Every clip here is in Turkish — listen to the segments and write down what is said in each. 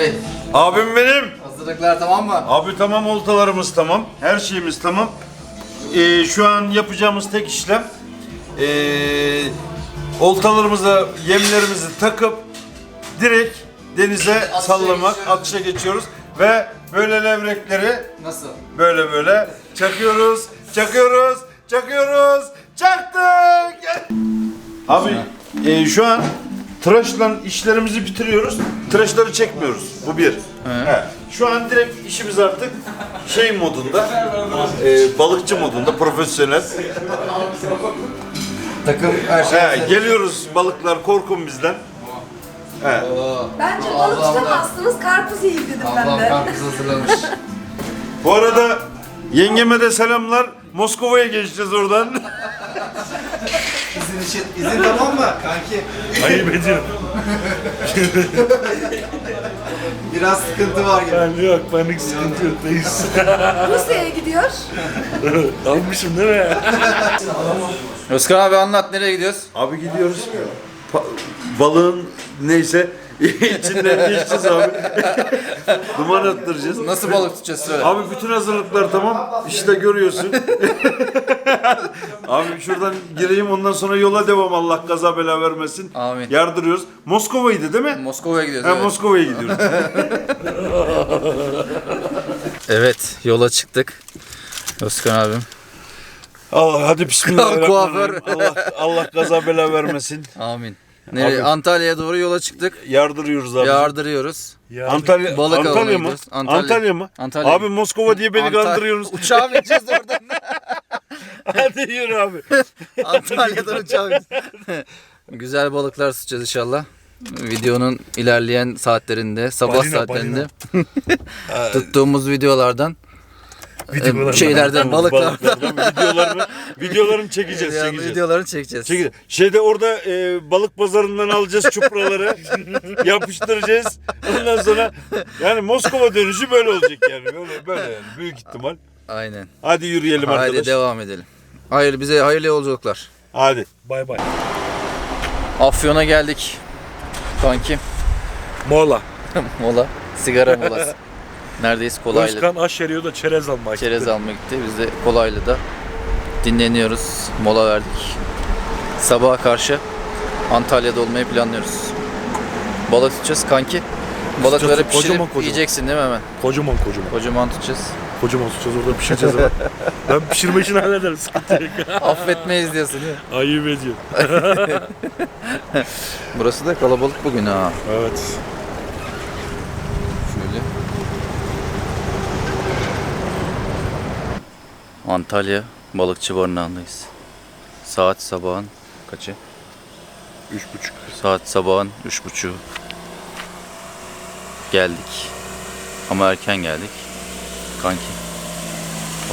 Bey, Abim benim. hazırlıklar tamam mı? Abi tamam oltalarımız tamam. Her şeyimiz tamam. Ee, şu an yapacağımız tek işlem ee, oltalarımıza yemlerimizi takıp direkt denize Atışa sallamak, geçiyoruz. atışa geçiyoruz ve böyle levrekleri Nasıl? böyle böyle çakıyoruz, çakıyoruz, çakıyoruz, çaktık. Abi e, şu an tıraşla işlerimizi bitiriyoruz. Tıraşları çekmiyoruz. Bu bir. He. Şu an direkt işimiz artık şey modunda, e, balıkçı modunda, profesyonel. Takım her şey. He, geliyoruz balıklar korkun bizden. He. Bence balık tutamazsınız, karpuz yiyin dedim ben Ablam de. karpuz hazırlamış. Bu arada yengeme de selamlar. Moskova'ya geçeceğiz oradan. İzin için, izin tamam mı kanki? Ayıp ediyorum. Biraz sıkıntı var gibi. Ben yok panik sıkıntı yok reis. Rusya'ya gidiyor. Almışım değil mi? Özkan abi anlat nereye gidiyoruz? Abi gidiyoruz. Pa- balığın neyse içinden geçeceğiz abi. Duman attıracağız. Nasıl balık tutacağız söyle. Abi bütün hazırlıklar tamam. İşte görüyorsun. Abi şuradan gireyim ondan sonra yola devam Allah kaza bela vermesin. Amin. Yardırıyoruz. Moskova'ydı değil mi? Moskova'ya gidiyoruz. Ha, evet. Moskova'ya gidiyoruz. evet, yola çıktık. Özkan abim. Allah hadi bismillahirrahmanirrahim. Allah Allah kaza bela vermesin. Amin. Nereye? Abi. Antalya'ya doğru yola çıktık. Yardırıyoruz abi. Yardırıyoruz. Antalya, Balık avına Antalya mı? gidiyoruz. Antalya, Antalya. mı? Antalya. Abi Moskova diye beni Antal- kandırıyorsunuz. Uçağa bineceğiz oradan. Hadi yürü abi. Antalya'dan uçağa bineceğiz. Güzel balıklar tutacağız inşallah. Videonun ilerleyen saatlerinde, sabah Balina, saatlerinde tuttuğumuz videolardan, Şeylerden, balıklardan videolarını, videolarını çekeceğiz, yani çekeceğiz. videolarını çekeceğiz. Çekeceğiz. Şeyde orada e, balık pazarından alacağız çupraları, yapıştıracağız. Ondan sonra yani Moskova dönüşü böyle olacak yani. Böyle, böyle yani büyük ihtimal. Aynen. Hadi yürüyelim Haydi arkadaş. devam edelim. Hayır bize hayırlı yolculuklar. Hadi. Bay bay. Afyon'a geldik. Kanki. Mola. Mola. Sigara molası. Neredeyiz? Kolaylı. Özkan aş yarıyor da çerez almaya Çerez gitti. almaya gitti. Biz de Kolaylı'da dinleniyoruz. Mola verdik. Sabaha karşı Antalya'da olmayı planlıyoruz. Balık tutacağız kanki. Balıkları Tutacağız, pişirip kocaman kocaman. yiyeceksin değil mi hemen? Kocaman kocaman. Kocaman tutacağız. Kocaman tutacağız orada pişireceğiz hemen. ben pişirme işini hallederim sıkıntı yok. Affetmeyiz diyorsun değil mi? Ayıp ediyor. Burası da kalabalık bugün ha. Evet. Antalya balıkçı barınağındayız. Saat sabahın kaçı? Üç buçuk. Saat sabahın üç buçuğu. Geldik. Ama erken geldik. Kanki.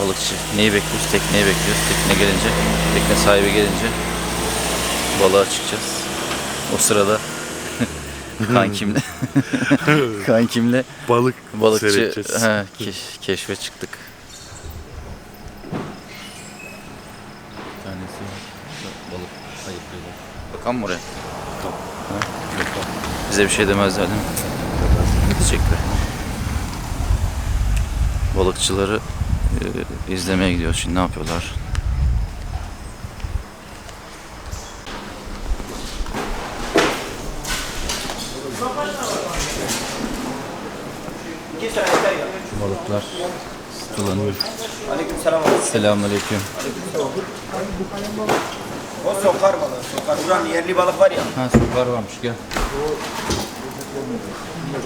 Balıkçı. Neyi bekliyoruz? Tekneyi bekliyoruz. Tekne gelince, tekne sahibi gelince balığa çıkacağız. O sırada kankimle kankimle Balık balıkçı he, keş- keşfe çıktık. Bir tanesi mı oraya? Ha? Bize bir şey demezler değil mi? Gidecekler. Balıkçıları e, izlemeye gidiyoruz şimdi ne yapıyorlar? Balıklar tutulanıyor. Selamünaleyküm. O sokar balığı. Sokar. Buranın yerli balık var ya. Ha sokar varmış gel.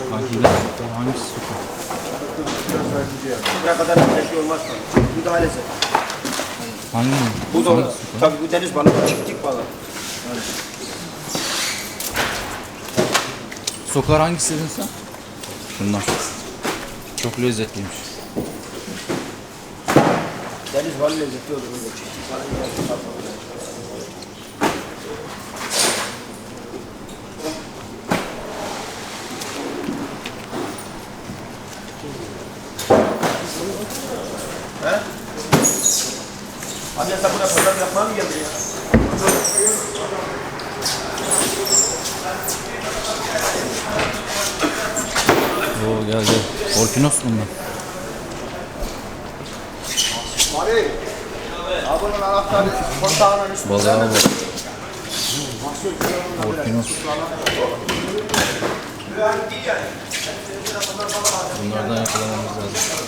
Sokar? Hangisi sokar? Ne kadar bir şey olmaz daha lezzetli. Hangi? Bu da sokar? Tabii bu deniz balığı. Çiftlik balığı. Sokar hangisi dedin sen? Bunlar. Çok lezzetliymiş. Deniz balığı lezzetli olur. Çiftlik balığı. Sen buraya pazar yapmaya mı geldin ya? Oo gel gel. Orkinos bunlar. Abinin anahtarı kontağının üstünde. Balığa bak. Orkinos. Bunlardan yakalamamız lazım.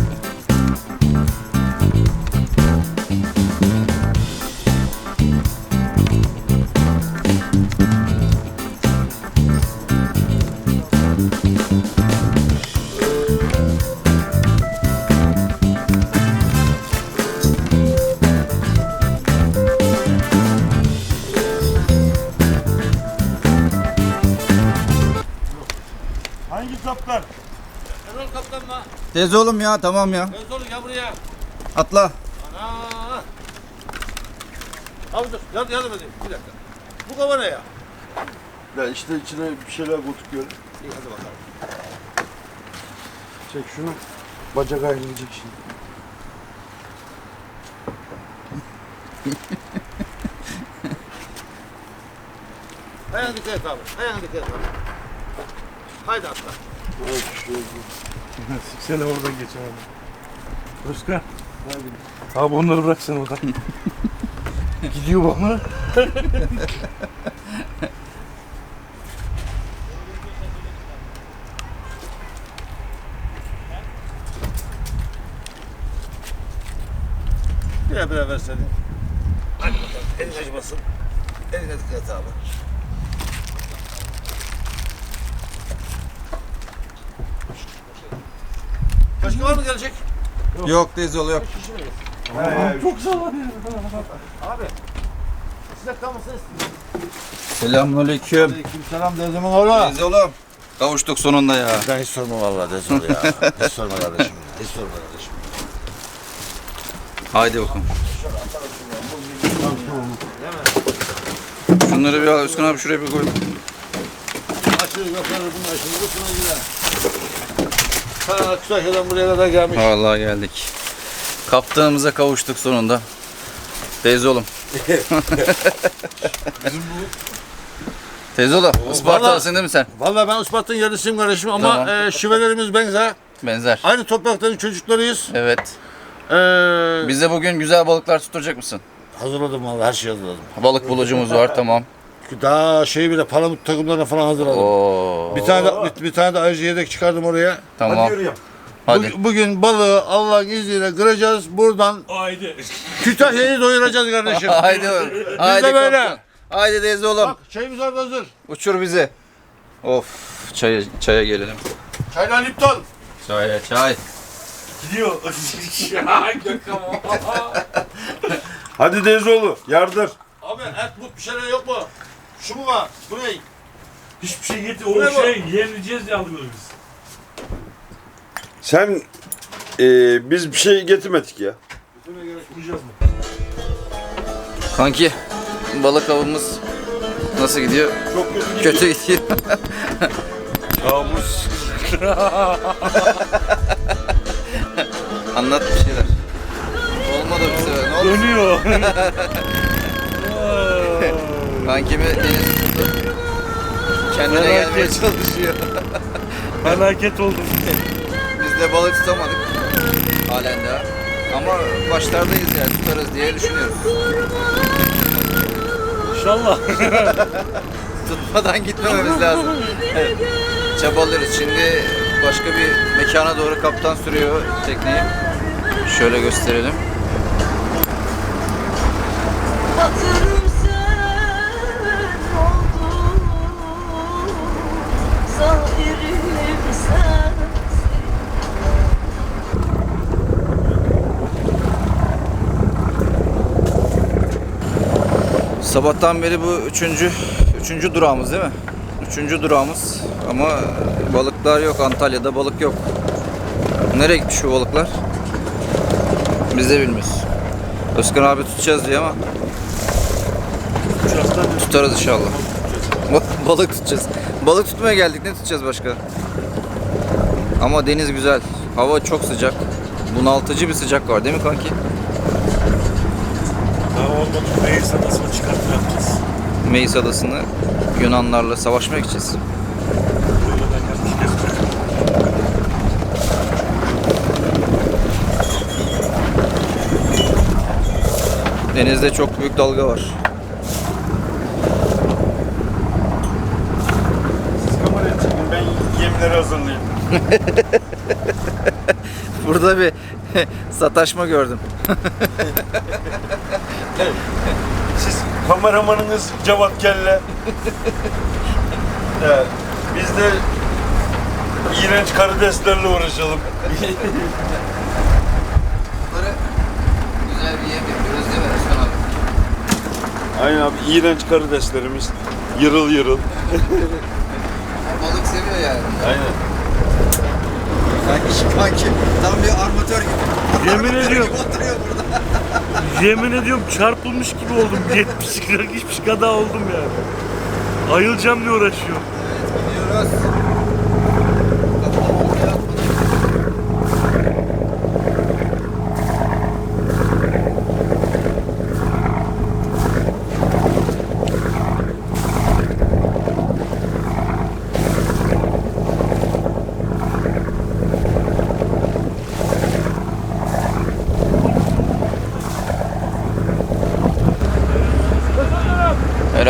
Hangi kaptan? Tez oğlum ya tamam ya. Tez oğlum gel buraya. Atla. Ana. Abi dur yardım, yardım edeyim bir dakika. Bu kova ne ya? Ya işte içine bir şeyler kotukuyor. İyi hadi bakalım. Çek şunu. Bacak ayrılacak şimdi. Ayağına dikkat et abi. Ayağına dikkat et abi. Haydi atla. Evet, şöyle. Sen oradan geç abi. Özkan. Abi onları bırak sen oradan. Gidiyor bana. Birer birer verseydin. Hadi bakalım. Elin acımasın. Eline dikkat abi. Başka var mı gelecek? Yok tez oğlu yok. Abi. Sinek kalmasın Selamünaleyküm. Aleyküm selam Dezemin oğlu. Tez oğlum. Kavuştuk sonunda ya. Ben hiç sorma vallahi Dezol ya. hiç sorma kardeşim. Hiç sorma kardeşim. Haydi bakalım. Şunları bir al Özkan abi şuraya bir koy. Açılır yaparız bunun aşını. Bu şuna girer. Ta Kütahya'dan buraya kadar gelmiş. Vallahi geldik. Kaptanımıza kavuştuk sonunda. Teyze oğlum. Teyze oğlum. Ispartalısın değil mi sen? Vallahi ben Isparta'nın yerlisiyim kardeşim ama Tamam. e, şivelerimiz benzer. Benzer. Aynı toprakların çocuklarıyız. Evet. E, Bize bugün güzel balıklar tutturacak mısın? hazırladım vallahi her şeyi hazırladım. Balık bulucumuz var tamam. Daha şey bile palamut takımlarına falan hazırladım. Oo. Bir tane de, bir, bir tane de ayrıca yedek çıkardım oraya. Tamam. Hadi. Hadi. Bugün, bugün balığı Allah'ın izniyle kıracağız. Buradan Haydi. Kütahya'yı doyuracağız kardeşim. Haydi. Haydi de böyle. kaptan. Haydi teyze oğlum. Bak çayımız orada hazır. Uçur bizi. Of. Çaya, çaya gelelim. Çaylan iptal. Çaya çay. Gidiyor. Hadi Dezoğlu yardır. Abi et but bir şeyler yok mu? Şu mu var? Bu ne? Hiçbir şey getir. O şey yenileceğiz diye alıyoruz biz. Sen e, biz bir şey getirmedik ya. Vuracağız mı? Kanki balık avımız nasıl gidiyor? Çok kötü gidiyor. Kötü gidiyor. Kabus. Anlat bir şeyler. Olmadı bu sefer. Ne oldu? Dönüyor. Kankimi deniz tuttu. Kendine Merak gelmeye çalışıyor. Felaket oldum. Biz de balık tutamadık. Halen daha. Ama başlardayız yani tutarız diye düşünüyoruz. İnşallah. Tutmadan gitmememiz lazım. Evet. Çabalıyoruz. Şimdi başka bir mekana doğru kaptan sürüyor tekneyi. Şöyle gösterelim. Hatırım Sabahtan beri bu üçüncü, üçüncü durağımız değil mi? Üçüncü durağımız ama balıklar yok. Antalya'da balık yok. Nereye gitmiş şu balıklar? Biz de bilmiyoruz. Özkan abi tutacağız diye ama tutarız inşallah. Ba- balık tutacağız. Balık tutmaya geldik. Ne tutacağız başka? Ama deniz güzel. Hava çok sıcak. Bunaltıcı bir sıcak var değil mi kanki? Daha olmadı. Reis adasını çıkartacağız. Meis Adası'nı Yunanlarla savaşmaya gideceğiz. Denizde çok büyük dalga var. Siz kameraya ben yemleri hazırlayayım. Burada bir sataşma gördüm. Kameramanınız Cevat Kelle. evet, biz de iğrenç karideslerle uğraşalım. Bunları güzel bir yem yapıyoruz değil mi Özkan abi? Aynen abi iğrenç karideslerimiz. Yırıl yırıl. Balık seviyor yani. Aynen. Kanki, kanki tam bir armatör gibi. Yemin Armatör ediyorum. gibi oturuyor burada. Yemin ediyorum çarpılmış gibi oldum. 70 70 kadar oldum yani. Ayılacağım diye uğraşıyorum. Gidiyoruz.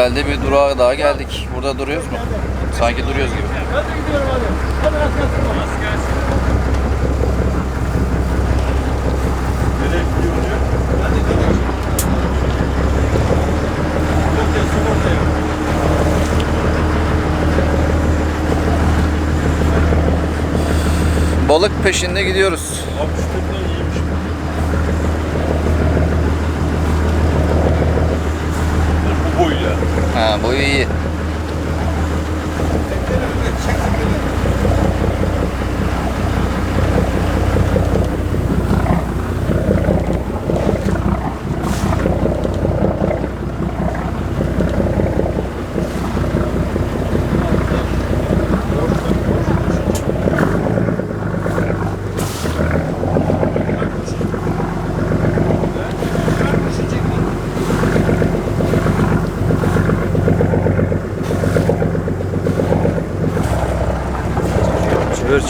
Herhalde bir durağa daha geldik. Burada duruyoruz mu? Sanki duruyoruz gibi. Nereye gidiyor hocam? Balık peşinde gidiyoruz. Abi şu tekne iyiymiş. Bu boy ya. Ha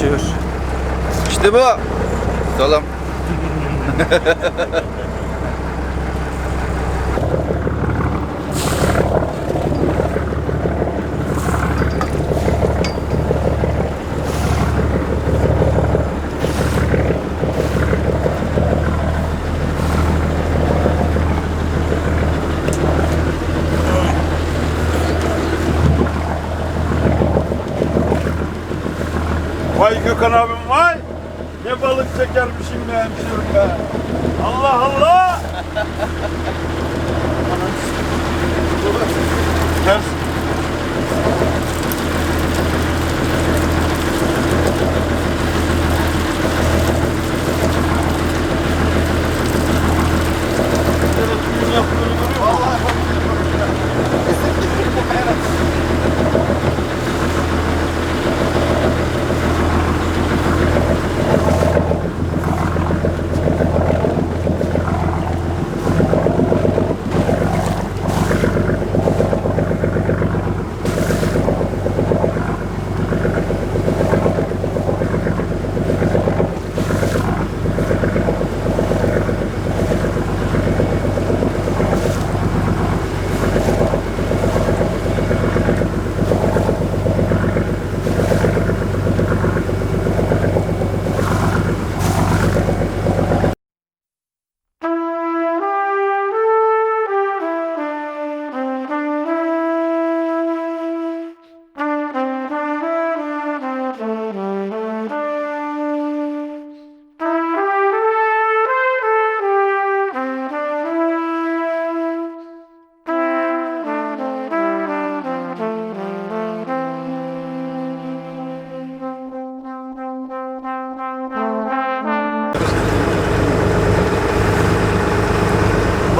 Çevir. İşte bu. Tutalım. Vay Gökhan abim vay. Ne balık çekermişim be hemşerim be. Allah Allah.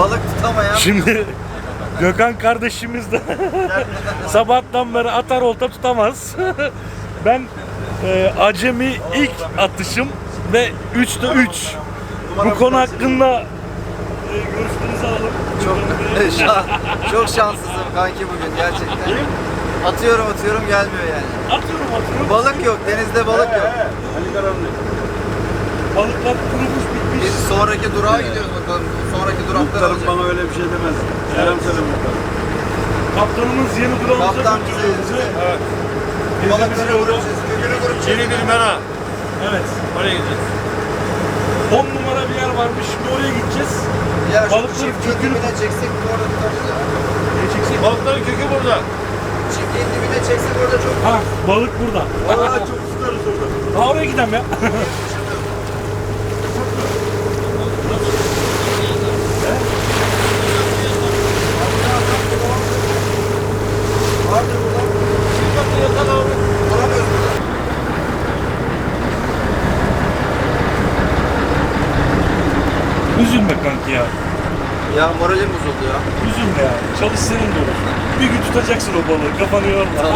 Balık tutamayan Şimdi Gökhan kardeşimiz de sabahtan beri atar olta tutamaz. ben e, acemi ilk atışım ve 3'te 3. Bu konu hakkında e, görüşlerinizi alalım. Çok şan- çok şanssızım kanki bugün gerçekten. Atıyorum atıyorum gelmiyor yani. Atıyorum atıyorum. Balık yok, denizde balık yok. Balıklar kurumuş bitmiş. Biz sonraki durağa gidiyoruz bakalım. Sonraki duraklar Muhtarım bana öyle bir şey demez. Selam söyle muhtarım. Kaptanımız yeni durağımıza Kaptan bizi- bizi. evet. Balıkları vuracağız. Yeni bir mera. Evet. Oraya gideceğiz. 10 numara bir yer varmış. Şimdi oraya gideceğiz. Ya şu Balıkları çiftliğin kökünü- dibine çeksek orada tutarız ya? Balıkların kökü burada. Çiftliğin dibine çeksek orada çok Ha balık burada. Aa çok tutarız orada. Ha oraya gidelim ya. Vardır burada. Vuramıyoruz burada. Üzülme kanki ya. Ya moralim bozuldu ya. Üzülme ya. Çalış senin de olur. Bir gün tutacaksın o balığı. Kafanı yorma.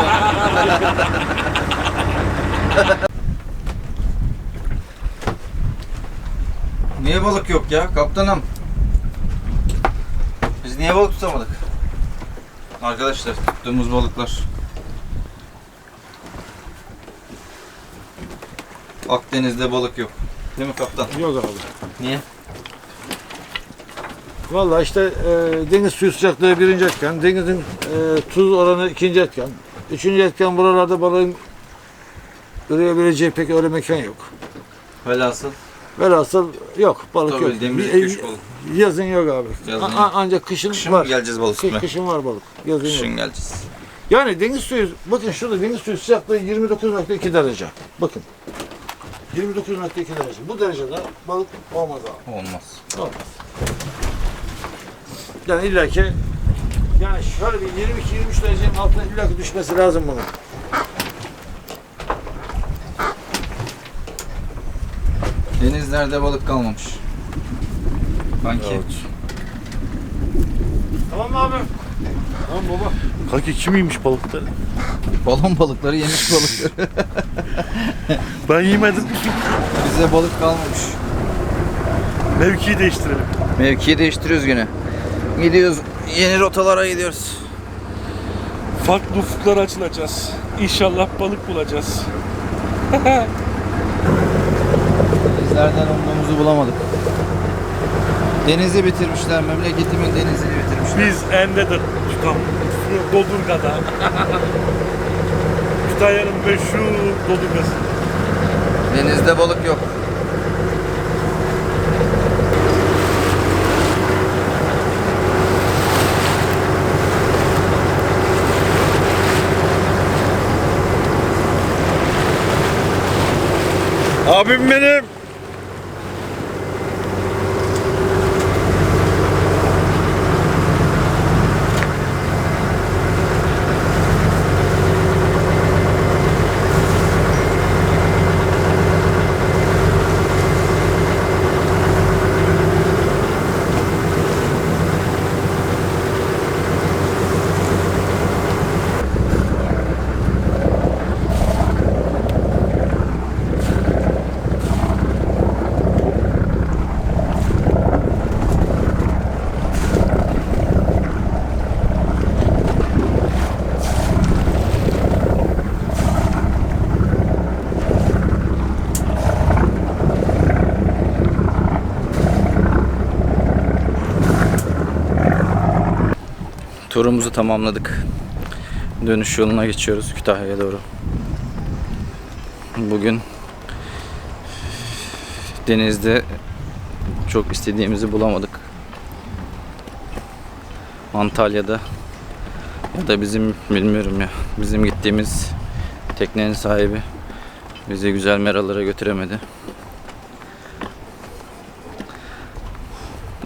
Niye balık yok ya kaptanım? Biz niye balık tutamadık? Arkadaşlar tuttuğumuz balıklar. Akdeniz'de balık yok. Değil mi kaptan? Yok abi. Niye? Valla işte e, deniz suyu sıcaklığı birinci etken, denizin e, tuz oranı ikinci etken. Üçüncü etken buralarda balığın üreyebileceği pek öyle mekan yok. Velhasıl Velhasıl yok, balık yok. Bir- üç balık. Yazın yok abi. Yazın A- yok. a- ancak kışın, Kışın mı var. geleceğiz balık Kı- tutmaya? Kışın var balık. Yazın yok. Kışın geleceğiz. Yani deniz suyu, bakın şurada deniz suyu sıcaklığı 29.2 derece. Bakın. 29.2 derece. Bu derecede balık olmaz abi. Olmaz. Olmaz. Yani illa ki yani şöyle bir 22-23 derecenin altına illa ki düşmesi lazım bunun. Denizlerde balık kalmamış. Kanki. Tamam mı abi? Tamam baba. kanki kim yiymiş balıkları? Balon balıkları yemiş balıkları. Ben yemedim. Bize balık kalmamış. Mevkiyi değiştirelim. Mevkiyi değiştiriyoruz yine. Gidiyoruz. Yeni rotalara gidiyoruz. Farklı ufuklara açılacağız. İnşallah balık bulacağız. Denizlerden umduğumuzu bulamadık. Denizi bitirmişler. Memleketimin denizini bitirmişler. Biz Ende'de tutam. Dodurga'da. Kütahya'nın meşhur Dodurga'sı. Denizde balık yok. Abim benim. Turumuzu tamamladık. Dönüş yoluna geçiyoruz Kütahya'ya doğru. Bugün denizde çok istediğimizi bulamadık. Antalya'da ya da bizim bilmiyorum ya bizim gittiğimiz teknenin sahibi bizi güzel meralara götüremedi.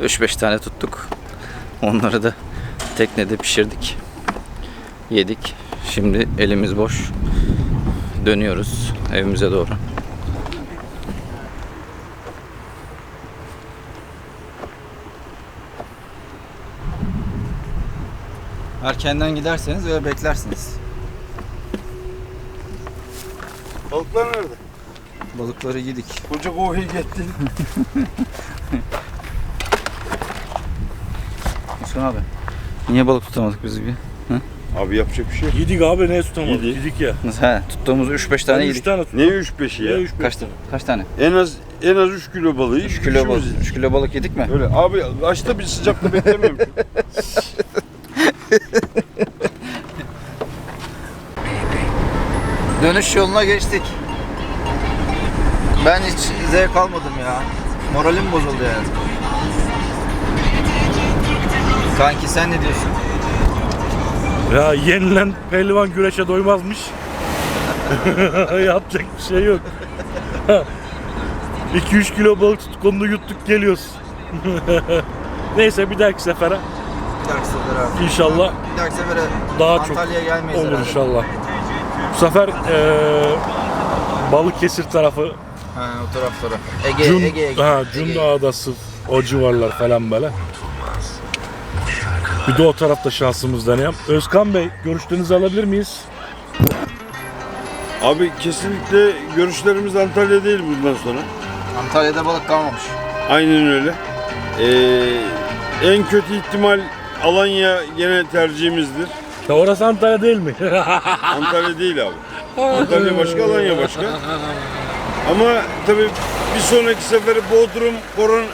3-5 tane tuttuk. Onları da teknede pişirdik. Yedik. Şimdi elimiz boş. Dönüyoruz evimize doğru. Erkenden giderseniz öyle beklersiniz. Balıklar nerede? Balıkları yedik. Koca kovayı gitti. Osman abi. Niye balık tutamadık biz bir? Abi yapacak bir şey yok. Yedik abi ne tutamadık? Yedik. Yedik ya. He, tuttuğumuz 3-5 tane 3 yedik. tane tuttuk. Ne 3 5'i Ne ya? üç beş Kaç tane? Kaç tane? En az en az 3 kilo balığı. 3 kilo balık. 3 kilo balık yedik mi? Öyle abi açta bir sıcakta beklemiyorum. Dönüş yoluna geçtik. Ben hiç zevk almadım ya. Moralim bozuldu yani. Kanki sen ne diyorsun? Ya yenilen pehlivan güreşe doymazmış. Yapacak bir şey yok. 2-3 kilo balık tuttuk onu da yuttuk geliyoruz. Neyse bir dahaki sefere Bir dahaki sefere abi. inşallah Bir dahaki sefere Daha çok Antalya'ya gelmeyiz olur herhalde. inşallah. Bu sefer eee Balıkesir tarafı Ha, o taraf taraf. Ege, Cun, Ege, Ege. ha, Ege. Cunda Adası o civarlar falan böyle. Bir de o tarafta şansımız deneyem. Özkan Bey görüşlerinizi alabilir miyiz? abi kesinlikle görüşlerimiz Antalya değil bundan sonra. Antalya'da balık kalmamış. Aynen öyle. Ee, en kötü ihtimal Alanya gene tercihimizdir. Ya orası Antalya değil mi? Antalya değil abi. Antalya başka, Alanya başka. Ama tabii bir sonraki seferi Bodrum, Koron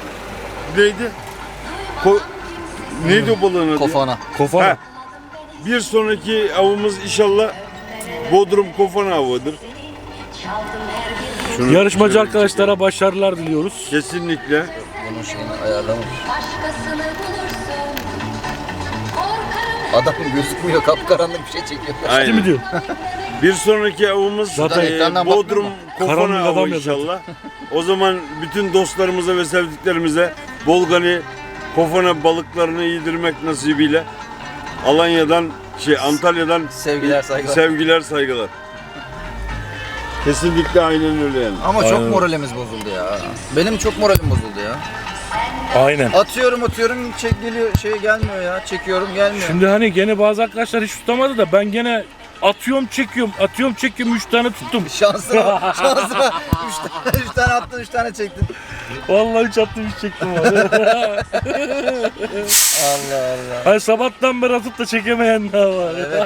neydi? Ko neydi o balığın adı? Kofana. Kofana. Ha. Bir sonraki avımız inşallah Bodrum Kofana avıdır. Şunu Yarışmacı şöyle arkadaşlara başarılar diliyoruz. Kesinlikle. Bunun şeyini bulursun Adam gözükmüyor. Kapkaranlık bir şey çekiyor. Değil Aynen. mi diyor? Bir sonraki avımız Zaten e, ekrandan Bodrum bakmıyor Kofana Karanlık adam avı ya zaten. inşallah. O zaman bütün dostlarımıza ve sevdiklerimize Bolgani Kofana balıklarını yedirmek nasibiyle Alanya'dan şey Antalya'dan Sevgiler, saygılar. sevgiler saygılar. Kesinlikle aynen öyle yani. Ama çok Aynen. moralimiz bozuldu ya. Benim çok moralim bozuldu ya. Aynen. Atıyorum atıyorum çek geliyor şey gelmiyor ya. Çekiyorum gelmiyor. Şimdi hani gene bazı arkadaşlar hiç tutamadı da ben gene atıyorum çekiyorum atıyorum çekiyorum 3 tane tuttum. Şansına bak, şansına. Üç tane, üç tane attın, üç tane çektin. Vallahi 3 attım 3 çektim abi. Allah Allah. hani sabahtan beri atıp da çekemeyen daha var. Evet.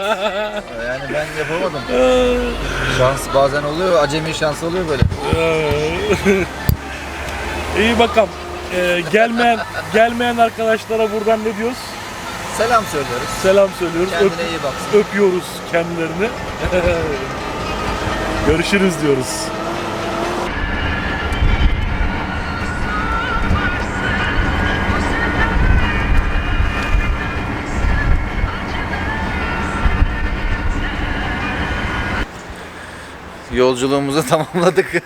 Yani ben yapamadım. Şans bazen oluyor, acemi şansı oluyor böyle. İyi bakalım. Ee, gelmeyen gelmeyen arkadaşlara buradan ne diyoruz? Selam söylüyoruz. Selam söylüyoruz. Öp- Kendine iyi baksın. öpüyoruz kendilerini. Görüşürüz diyoruz. Yolculuğumuzu tamamladık.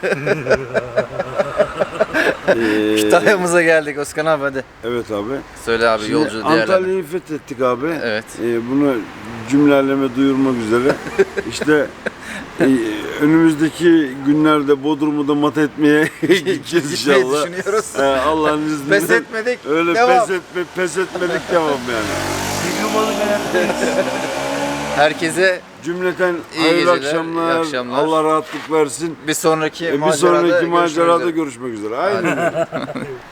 Ee, Kütahya'mıza geldik Özkan abi hadi. evet abi. Söyle abi Şimdi yolcu değerlendir. Antalya'yı fethettik abi. Evet. Ee, bunu cümleleme duyurmak üzere. İşte e, önümüzdeki günlerde Bodrum'u da mat etmeye gideceğiz Gitmeyi inşallah. düşünüyoruz. Ee, Allah'ın izniyle. Pes etmedik. Öyle Devam. pes etme, pes etmedik devam yani. Herkese Cümleten İyi hayırlı geceler, akşamlar. iyi akşamlar. Allah rahatlık versin. bir sonraki Ee, bir macerada sonraki görüşmek macerada üzere. görüşmek üzere. Aynen. öyle.